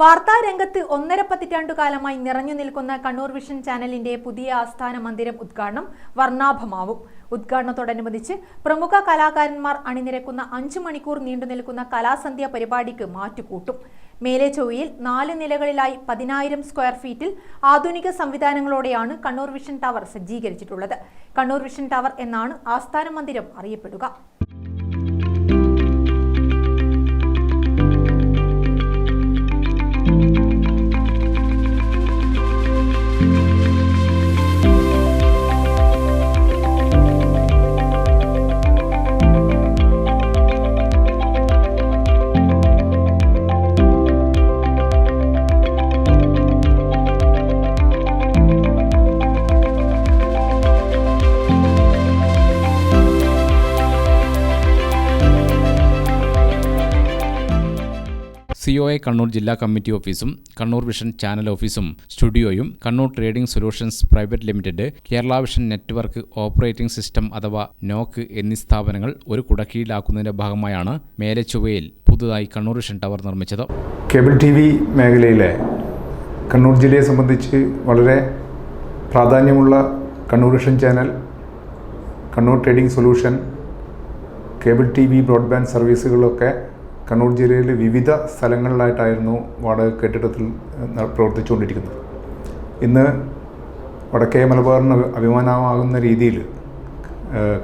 വാർത്താ രംഗത്ത് ഒന്നര പതിറ്റാണ്ടുകാലമായി നിറഞ്ഞു നിൽക്കുന്ന കണ്ണൂർ വിഷൻ ചാനലിന്റെ പുതിയ ആസ്ഥാന മന്ദിരം ഉദ്ഘാടനം വർണാഭമാവും. ഉദ്ഘാടനത്തോടനുബന്ധിച്ച് പ്രമുഖ കലാകാരന്മാർ അണിനിരക്കുന്ന അഞ്ചു മണിക്കൂർ നീണ്ടു നിൽക്കുന്ന കലാസന്ധ്യ പരിപാടിക്ക് മാറ്റുകൂട്ടും. മേലെ ചൊവ്വയിൽ നാല് നിലകളിലായി പതിനായിരം സ്ക്വയർ ഫീറ്റിൽ ആധുനിക സംവിധാനങ്ങളോടെയാണ് കണ്ണൂർ വിഷൻ ടവർ സജ്ജീകരിച്ചിട്ടുള്ളത്. കണ്ണൂർ വിഷൻ ടവർ എന്നാണ് ആസ്ഥാന മന്ദിരം അറിയപ്പെടുക. സി ഒ എ കണ്ണൂർ ജില്ലാ കമ്മിറ്റി ഓഫീസും കണ്ണൂർ വിഷൻ ചാനൽ ഓഫീസും സ്റ്റുഡിയോയും Kannur trading solutions private limited Kerala vision network operating system അഥവാ നോക്ക് എന്നീ സ്ഥാപനങ്ങൾ ഒരു കുടക്കീഴിലാക്കുന്നതിന്റെ ഭാഗമായാണ് മേലച്ചുവയിൽ പുതുതായി കണ്ണൂർ വിഷൻ ടവർ നിർമ്മിച്ചത്. കേബിൾ ടി വി മേഖലയിലെ കണ്ണൂർ ജില്ലയെ സംബന്ധിച്ച് വളരെ പ്രാധാന്യമുള്ള Kannur vision channel Kannur trading solution cable T V broadband സർവീസുകളൊക്കെ Kannur ജില്ലയിലെ വിവിധ സ്ഥലങ്ങളിലായിട്ടായിരുന്നു വാടക കെട്ടിടത്തിൽ പ്രവർത്തിച്ചുകൊണ്ടിരിക്കുന്നത്. ഇന്ന് വടക്കേ മലബാറിന് അഭി- അഭിമാനമാകുന്ന രീതിയിൽ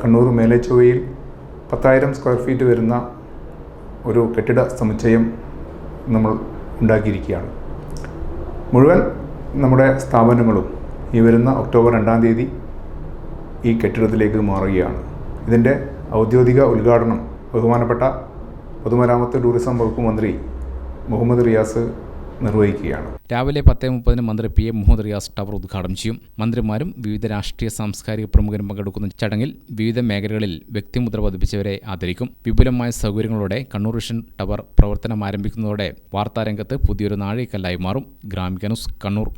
കണ്ണൂർ മേലേച്ചൊവ്വയിൽ പത്തായിരം സ്ക്വയർ ഫീറ്റ് വരുന്ന ഒരു കെട്ടിട സമുച്ചയം നമ്മൾ ഉണ്ടാക്കിയിരിക്കുകയാണ്. മുഴുവൻ നമ്മുടെ സ്ഥാപനങ്ങളും ഈ വരുന്ന ഒക്ടോബർ രണ്ടാം തീയതി ഈ കെട്ടിടത്തിലേക്ക് മാറുകയാണ്. ഇതിന്റെ ഔദ്യോഗിക ഉദ്ഘാടനം ബഹുമാനപ്പെട്ട പൊതുമരാമത്ത് ടൂറിസം വകുപ്പ് മന്ത്രി മുഹമ്മദ് റിയാസ് നിർവഹിക്കുകയാണ്. രാവിലെ പത്തേ മുപ്പതിന് മന്ത്രി P M Muhammad Riyas tower ഉദ്ഘാടനം ചെയ്യും. മന്ത്രിമാരും വിവിധ രാഷ്ട്രീയ സാംസ്കാരിക പ്രമുഖരും പങ്കെടുക്കുന്ന ചടങ്ങിൽ വിവിധ മേഖലകളിൽ വ്യക്തിമുദ്ര പതിപ്പിച്ചവരെ ആദരിക്കും. വിപുലമായ സൗകര്യങ്ങളോടെ കണ്ണൂർ വിഷൻ ടവർ പ്രവർത്തനം ആരംഭിക്കുന്നതോടെ വാർത്താരംഗത്ത് പുതിയൊരു നാഴികക്കല്ലായി മാറും. ഗ്രാമിക ന്യൂസ് കണ്ണൂർ.